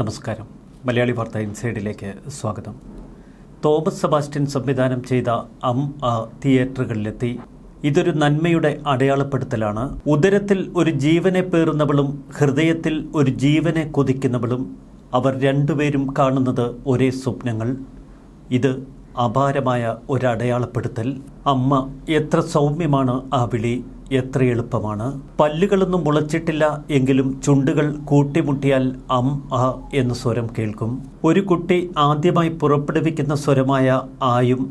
നമസ്കാരം. മലയാളി വാർത്ത ഇൻസൈഡിലേക്ക് സ്വാഗതം. തോമസ് സെബാസ്റ്റ്യൻ സംവിധാനം ചെയ്ത അം ആ തിയേറ്ററുകളിലെത്തി. ഇതൊരു നന്മയുടെ അടയാളപ്പെടുത്തലാണ്. ഉദരത്തിൽ ഒരു ജീവനെ പേറുന്നവളും ഹൃദയത്തിൽ ഒരു ജീവനെ കൊതിക്കുന്നവളും അവർ രണ്ടുപേരും കാണുന്നത് ഒരേ സ്വപ്നങ്ങൾ. ഇത് അപാരമായ ഒരടയാളപ്പെടുത്തൽ. അമ്മ എത്ര സൗമ്യമാണ് ആ വിളി. എത്ര എളുപ്പമാണ്. പല്ലുകളൊന്നും മുളച്ചിട്ടില്ല എങ്കിലും ചുണ്ടുകൾ കൂട്ടിമുട്ടിയാൽ അം അ എന്ന സ്വരം കേൾക്കും. ഒരു കുട്ടി ആദ്യമായി പുറപ്പെടുവിക്കുന്ന സ്വരമായ ആയും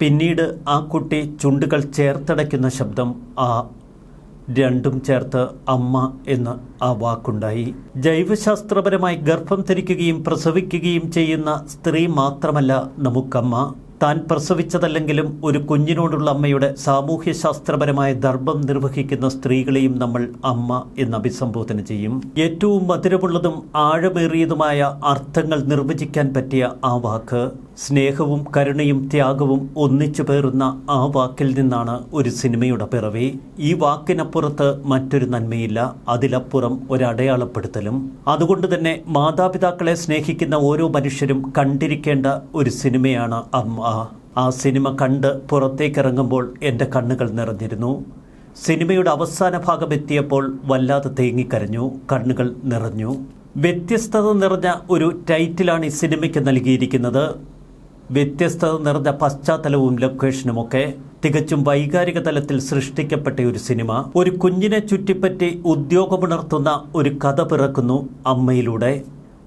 പിന്നീട് ആ കുട്ടി ചുണ്ടുകൾ ചേർത്തടയ്ക്കുന്ന ശബ്ദം ആ രണ്ടും ചേർത്ത് അമ്മ എന്ന് ആ വാക്കുണ്ടായി. ജൈവശാസ്ത്രപരമായി ഗർഭം ധരിക്കുകയും പ്രസവിക്കുകയും ചെയ്യുന്ന സ്ത്രീ മാത്രമല്ല നമുക്കമ്മ. താൻ പ്രസവിച്ചതല്ലെങ്കിലും ഒരു കുഞ്ഞിനോടുള്ള അമ്മയുടെ സാമൂഹ്യശാസ്ത്രപരമായ ദർഭം നിർവഹിക്കുന്ന സ്ത്രീകളെയും നമ്മൾ അമ്മ എന്ന് അഭിസംബോധന ചെയ്യും. ഏറ്റവും മധുരമുള്ളതും ആഴമേറിയതുമായ അർത്ഥങ്ങൾ നിർവചിക്കാൻ പറ്റിയ ആ വാക്ക്. സ്നേഹവും കരുണയും ത്യാഗവും ഒന്നിച്ചു പേറുന്ന ആ വാക്കിൽ നിന്നാണ് ഒരു സിനിമയുടെ പിറവി. ഈ വാക്കിനപ്പുറത്ത് മറ്റൊരു നന്മയില്ല. അതിലപ്പുറം ഒരടയാളപ്പെടുത്തലും. അതുകൊണ്ട് തന്നെ മാതാപിതാക്കളെ സ്നേഹിക്കുന്ന ഓരോ മനുഷ്യരും കണ്ടിരിക്കേണ്ട ഒരു സിനിമയാണ് അമ്മ. ആ സിനിമ കണ്ട് പുറത്തേക്കിറങ്ങുമ്പോൾ എന്റെ കണ്ണുകൾ നിറഞ്ഞിരുന്നു. സിനിമയുടെ അവസാന ഭാഗം എത്തിയപ്പോൾ വല്ലാതെ തേങ്ങിക്കരഞ്ഞു. കണ്ണുകൾ നിറഞ്ഞു. വ്യത്യസ്തത നിറഞ്ഞ ഒരു ടൈറ്റിലാണ് ഈ സിനിമയ്ക്ക് നൽകിയിരിക്കുന്നത്. വ്യത്യസ്തത നിറഞ്ഞ പശ്ചാത്തലവും ലൊക്കേഷനുമൊക്കെ തികച്ചും വൈകാരിക തലത്തിൽ സൃഷ്ടിക്കപ്പെട്ട ഒരു സിനിമ. ഒരു കുഞ്ഞിനെ ചുറ്റിപ്പറ്റി ഉദ്യോഗമുണർത്തുന്ന ഒരു കഥ പിറക്കുന്നു അമ്മയിലൂടെ.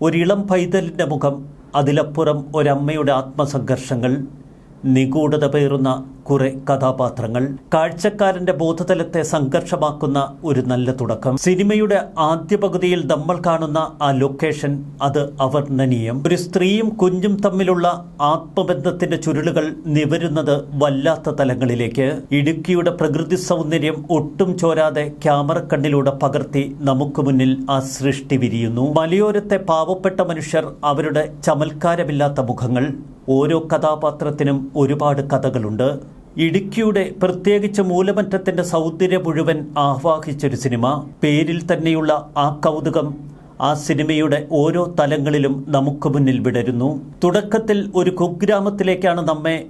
ഒരിളം പൈതലിന്റെ മുഖം അതിലപ്പുറം ഒരമ്മയുടെ ആത്മസംഘർഷങ്ങൾ നിഗൂഢത പേറുന്ന കുറെ കഥാപാത്രങ്ങൾ കാഴ്ചക്കാരന്റെ ബോധതലത്തെ സംഘർഷമാക്കുന്ന ഒരു നല്ല തുടക്കം. സിനിമയുടെ ആദ്യ പകുതിയിൽ നമ്മൾ കാണുന്ന ആ ലൊക്കേഷൻ അത് അവർണനീയം. ഒരു സ്ത്രീയും കുഞ്ഞും തമ്മിലുള്ള ആത്മബന്ധത്തിന്റെ ചുരുളുകൾ നിവരുന്നത് വല്ലാത്ത തലങ്ങളിലേക്ക്. ഇടുക്കിയുടെ പ്രകൃതി സൗന്ദര്യം ഒട്ടും ചോരാതെ ക്യാമറ കണ്ണിലൂടെ പകർത്തി നമുക്ക് മുന്നിൽ ആ സൃഷ്ടി വിരിയുന്നു. മലയോരത്തെ പാവപ്പെട്ട മനുഷ്യർ അവരുടെ ചമൽക്കാരമില്ലാത്ത മുഖങ്ങൾ. ഓരോ കഥാപാത്രത്തിനും ഒരുപാട് കഥകളുണ്ട്. ഇടുക്കിയുടെ പ്രത്യേകിച്ച് മൂലമറ്റത്തിന്റെ സൗന്ദര്യം മുഴുവൻ ആഹ്വാഹിച്ചൊരു സിനിമ. പേരിൽ തന്നെയുള്ള ആ കൗതുകം ആ സിനിമയുടെ ഓരോ തലങ്ങളിലും നമുക്ക് മുന്നിൽ വിടരുന്നു. തുടക്കത്തിൽ ഒരു കുഗ്രാമത്തിലേക്കാണ് നമ്മെ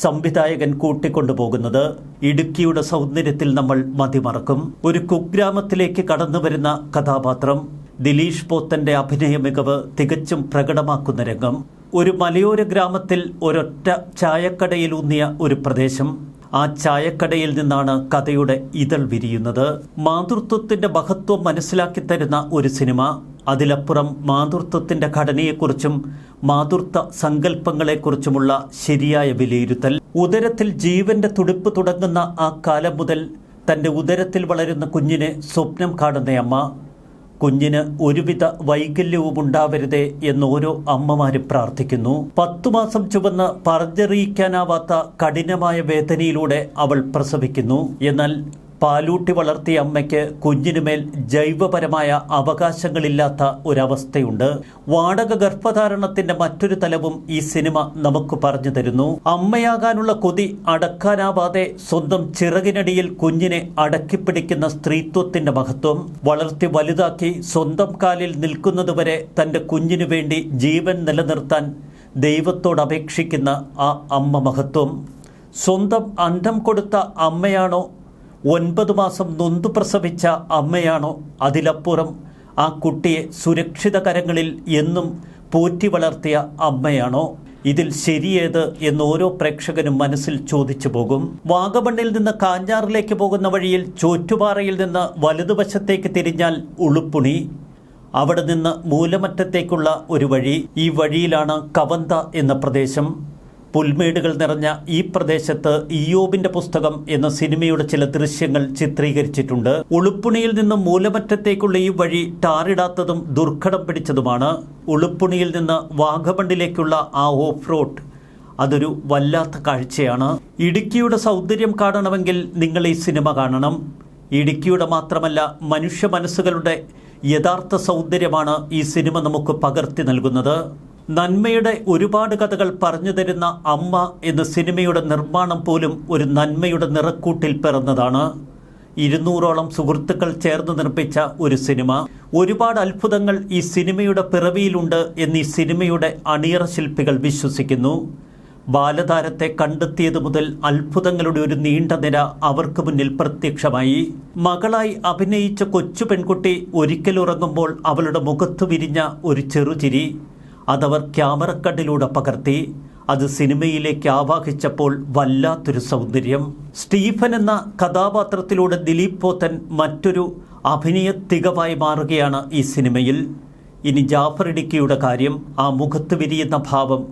സംവിധായകൻ കൂട്ടിക്കൊണ്ടുപോകുന്നത്. ഇടുക്കിയുടെ സൗന്ദര്യത്തിൽ നമ്മൾ മതിമറക്കും. ഒരു കുഗ്രാമത്തിലേക്ക് കടന്നു വരുന്ന കഥാപാത്രം ദിലീഷ് പോത്തന്റെ അഭിനയ മികവ് തികച്ചും പ്രകടമാക്കുന്ന രംഗം. ഒരു മലയോര ഗ്രാമത്തിൽ ഒരൊറ്റ ചായക്കടയിലൂന്നിയ ഒരു പ്രദേശം. ആ ചായക്കടയിൽ നിന്നാണ് കഥയുടെ ഇതൾ വിരിയുന്നത്. മാതൃത്വത്തിന്റെ മഹത്വം മനസ്സിലാക്കി തരുന്ന ഒരു സിനിമ. അതിലപ്പുറം മാതൃത്വത്തിന്റെ ഘടനയെക്കുറിച്ചും മാതൃത്വ സങ്കല്പങ്ങളെക്കുറിച്ചുമുള്ള ശരിയായ വിലയിരുത്തൽ. ഉദരത്തിൽ ജീവന്റെ തുടിപ്പ് തുടങ്ങുന്ന ആ കാലം മുതൽ തന്റെ ഉദരത്തിൽ വളരുന്ന കുഞ്ഞിനെ സ്വപ്നം കാണുന്ന അമ്മ കുഞ്ഞിന് ഒരുവിധ വൈകല്യവും ഉണ്ടാവരുതേ എന്ന് ഓരോ അമ്മമാരും പ്രാർത്ഥിക്കുന്നു. പത്തു മാസം ചുവന്ന് പറഞ്ഞറിയിക്കാനാവാത്ത കഠിനമായ വേദനയിലൂടെ അവൾ പ്രസവിക്കുന്നു. എന്നാൽ പാലൂട്ടി വളർത്തിയ അമ്മയ്ക്ക് കുഞ്ഞിനുമേൽ ജൈവപരമായ അവകാശങ്ങളില്ലാത്ത ഒരവസ്ഥയുണ്ട്. വാടക ഗർഭധാരണത്തിന്റെ മറ്റൊരു തലവും ഈ സിനിമ നമുക്ക് പറഞ്ഞു തരുന്നു. അമ്മയാകാനുള്ള കൊതി അടക്കാനാവാതെ സ്വന്തം ചിറകിനടിയിൽ കുഞ്ഞിനെ അടക്കിപ്പിടിക്കുന്ന സ്ത്രീത്വത്തിന്റെ മഹത്വം. വളർത്തി വലുതാക്കി സ്വന്തം കാലിൽ നിൽക്കുന്നതുവരെ തന്റെ കുഞ്ഞിനു വേണ്ടി ജീവൻ നിലനിർത്താൻ ദൈവത്തോട് അപേക്ഷിക്കുന്ന ആ അമ്മ മഹത്വം. സ്വന്തം അന്തം കൊടുത്ത അമ്മയാണോ ഒൻപത് മാസം നൊന്തു പ്രസവിച്ച അമ്മയാണോ അതിലപ്പുറം. ആ കുട്ടിയെ സുരക്ഷിത കരങ്ങളിൽ എന്നും പോറ്റി വളർത്തിയ അമ്മയാണോ? ഇതിൽ ശരിയേത് എന്ന് ഓരോ പ്രേക്ഷകനും മനസ്സിൽ ചോദിച്ചു പോകും. വാഗമണ്ണിൽ നിന്ന് കാഞ്ഞാറിലേക്ക് പോകുന്ന വഴിയിൽ ചോറ്റുപാറയിൽ നിന്ന് വലതുവശത്തേക്ക് തിരിഞ്ഞാൽ ഉളുപ്പുണി. അവിടെ നിന്ന് മൂലമറ്റത്തേക്കുള്ള ഒരു വഴി. ഈ വഴിയിലാണ് കവന്ത എന്ന പ്രദേശം. പുൽമേടുകൾ നിറഞ്ഞ ഈ പ്രദേശത്ത് ഇയോബിന്റെ പുസ്തകം എന്ന സിനിമയുടെ ചില ദൃശ്യങ്ങൾ ചിത്രീകരിച്ചിട്ടുണ്ട്. ഉളുപ്പുണിയിൽ നിന്നും മൂലമറ്റത്തേക്കുള്ള ഈ വഴി ടാറിടാത്തതും ദുർഘടം പിടിച്ചതുമാണ്. ഉളുപ്പുണിയിൽ നിന്ന് വാഗമണ്ണിലേക്കുള്ള ആ ഓഫ് റോഡ് അതൊരു വല്ലാത്ത കാഴ്ചയാണ്. ഇടുക്കിയുടെ സൗന്ദര്യം കാണണമെങ്കിൽ നിങ്ങൾ ഈ സിനിമ കാണണം. ഇടുക്കിയുടെ മാത്രമല്ല മനുഷ്യ മനസ്സുകളുടെ യഥാർത്ഥ സൗന്ദര്യമാണ് ഈ സിനിമ നമുക്ക് പകർത്തി നൽകുന്നത്. നന്മയുടെ ഒരുപാട് കഥകൾ പറഞ്ഞു തരുന്ന അമ്മ എന്ന സിനിമയുടെ നിർമ്മാണം പോലും ഒരു നന്മയുടെ നിറക്കൂട്ടിൽ പിറന്നതാണ്. ഇരുന്നൂറോളം സുഹൃത്തുക്കൾ ചേർന്ന് നിർമ്മിച്ച ഒരു സിനിമ. ഒരുപാട് അത്ഭുതങ്ങൾ ഈ സിനിമയുടെ പിറവിയിലുണ്ട് എന്ന് ഈ സിനിമയുടെ അണിയറ ശില്പികൾ വിശ്വസിക്കുന്നു. ബാലതാരത്തെ കണ്ടെത്തിയത് മുതൽ അത്ഭുതങ്ങളുടെ ഒരു നീണ്ട നിര അവർക്ക് മുന്നിൽ പ്രത്യക്ഷമായി. മകളായി അഭിനയിച്ച കൊച്ചു പെൺകുട്ടി ഒരിക്കലുറങ്ങുമ്പോൾ അവളുടെ മുഖത്ത് വിരിഞ്ഞ ഒരു ചെറുചിരി. അതവർ ക്യാമറക്കട്ടിലൂടെ പകർത്തി. അത് സിനിമയിലേക്ക് ആവാഹിച്ചപ്പോൾ വല്ലാത്തൊരു സൗന്ദര്യം. സ്റ്റീഫൻ എന്ന കഥാപാത്രത്തിലൂടെ ദിലീപ് പോത്തൻ മറ്റൊരു അഭിനയ തികവായി മാറുകയാണ് ഈ സിനിമയിൽ. ഇനി ജാഫർ ഇടുക്കിയുടെ കാര്യം ആ മുഖത്ത് വിരിയുന്ന ഭാവം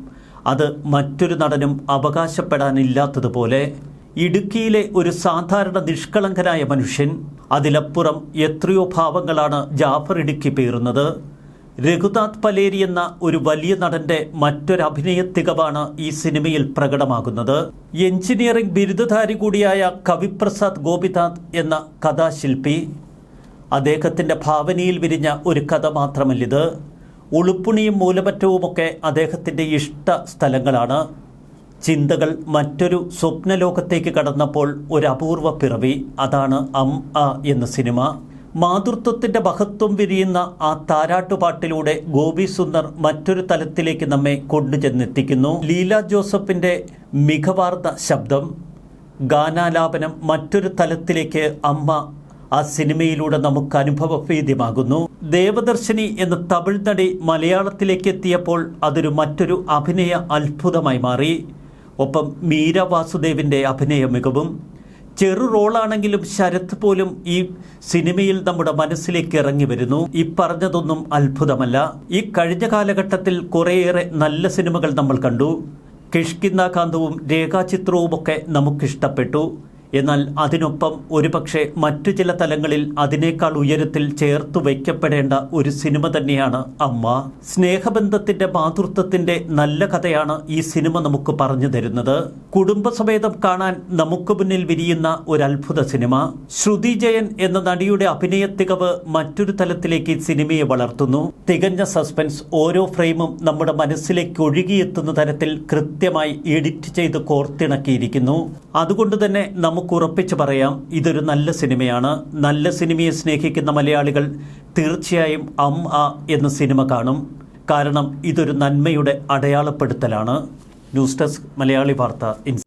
അത് മറ്റൊരു നടനും അവകാശപ്പെടാനില്ലാത്തതുപോലെ. ഇടുക്കിയിലെ ഒരു സാധാരണ നിഷ്കളങ്കനായ മനുഷ്യൻ അതിലപ്പുറം എത്രയോ ഭാവങ്ങളാണ് ജാഫർ ഇടുക്കി പേറുന്നത്. രഘുനാഥ് പലേരി എന്ന ഒരു വലിയ നടന്റെ മറ്റൊരു അഭിനയ തികവാണ് ഈ സിനിമയിൽ പ്രകടമാകുന്നത്. എഞ്ചിനീയറിംഗ് ബിരുദധാരി കൂടിയായ കവിപ്രസാദ് ഗോപിനാഥ് എന്ന കഥാശില്പി. അദ്ദേഹത്തിന്റെ ഭാവനയിൽ വിരിഞ്ഞ ഒരു കഥ മാത്രമല്ലിത്. ഉളുപ്പുണിയും മൂലമറ്റവുമൊക്കെ അദ്ദേഹത്തിന്റെ ഇഷ്ട സ്ഥലങ്ങളാണ്. ചിന്തകൾ മറ്റൊരു സ്വപ്നലോകത്തേക്ക് കടന്നപ്പോൾ ഒരു അപൂർവ പിറവി. അതാണ് അം അ എന്ന സിനിമ. മാതൃത്വത്തിന്റെ മഹത്വം വിരിയുന്ന ആ താരാട്ടുപാട്ടിലൂടെ ഗോപി സുന്ദർ മറ്റൊരു തലത്തിലേക്ക് നമ്മെ കൊണ്ടുചെന്നെത്തിക്കുന്നു. ലീല ജോസഫിന്റെ മികവാർന്ന ശബ്ദം ഗാനാലാപനം മറ്റൊരു തലത്തിലേക്ക് അമ്മ ആ സിനിമയിലൂടെ നമുക്ക് അനുഭവവേദ്യമാകുന്നു ദേവദർശിനി എന്ന തമിഴ് നടി മലയാളത്തിലേക്ക് എത്തിയപ്പോൾ അതൊരു മറ്റൊരു അഭിനയ അത്ഭുതമായി മാറി. ഒപ്പം മീര വാസുദേവിന്റെ അഭിനയ മികവും ചെറു റോളാണെങ്കിലും ശരത് പോലും ഈ സിനിമയിൽ നമ്മുടെ മനസ്സിലേക്ക് ഇറങ്ങി വരുന്നു. ഈ പറഞ്ഞതൊന്നും അത്ഭുതമല്ല. ഈ കഴിഞ്ഞ കാലഘട്ടത്തിൽ കുറേയേറെ നല്ല സിനിമകൾ നമ്മൾ കണ്ടു. കിഷ്കിന്ദാകാന്തവും കാന്തവും രേഖാചിത്രവുമൊക്കെ നമുക്കിഷ്ടപ്പെട്ടു. എന്നാൽ അതിനൊപ്പം ഒരുപക്ഷെ മറ്റു ചില തലങ്ങളിൽ അതിനേക്കാൾ ഉയരത്തിൽ ചേർത്തു വയ്ക്കപ്പെടേണ്ട ഒരു സിനിമ തന്നെയാണ് അമ്മ. സ്നേഹബന്ധത്തിന്റെ മാതൃത്വത്തിന്റെ നല്ല കഥയാണ് ഈ സിനിമ നമുക്ക് പറഞ്ഞു തരുന്നത്. കുടുംബസമേതം കാണാൻ നമുക്ക് മുന്നിൽ വിരിയുന്ന ഒരു അത്ഭുത സിനിമ. ശ്രുതി ജയൻ എന്ന നടിയുടെ അഭിനയ തികവ് മറ്റൊരു തലത്തിലേക്ക് സിനിമയെ വളർത്തുന്നു. തികഞ്ഞ സസ്പെൻസ് ഓരോ ഫ്രെയിമും നമ്മുടെ മനസ്സിലേക്ക് ഒഴുകിയെത്തുന്ന തരത്തിൽ കൃത്യമായി എഡിറ്റ് ചെയ്ത് കോർത്തിണക്കിയിരിക്കുന്നു. അതുകൊണ്ട് തന്നെ നമുക്ക് ഉറപ്പിച്ചു പറയാം ഇതൊരു നല്ല സിനിമയാണ്. നല്ല സിനിമയെ സ്നേഹിക്കുന്ന മലയാളികൾ തീർച്ചയായും അം ആ എന്ന സിനിമ കാണും. കാരണം ഇതൊരു നന്മയുടെ അടയാളപ്പെടുത്തലാണ്. ന്യൂസ് ഡെസ്ക് മലയാളി വാർത്ത ഇൻസ്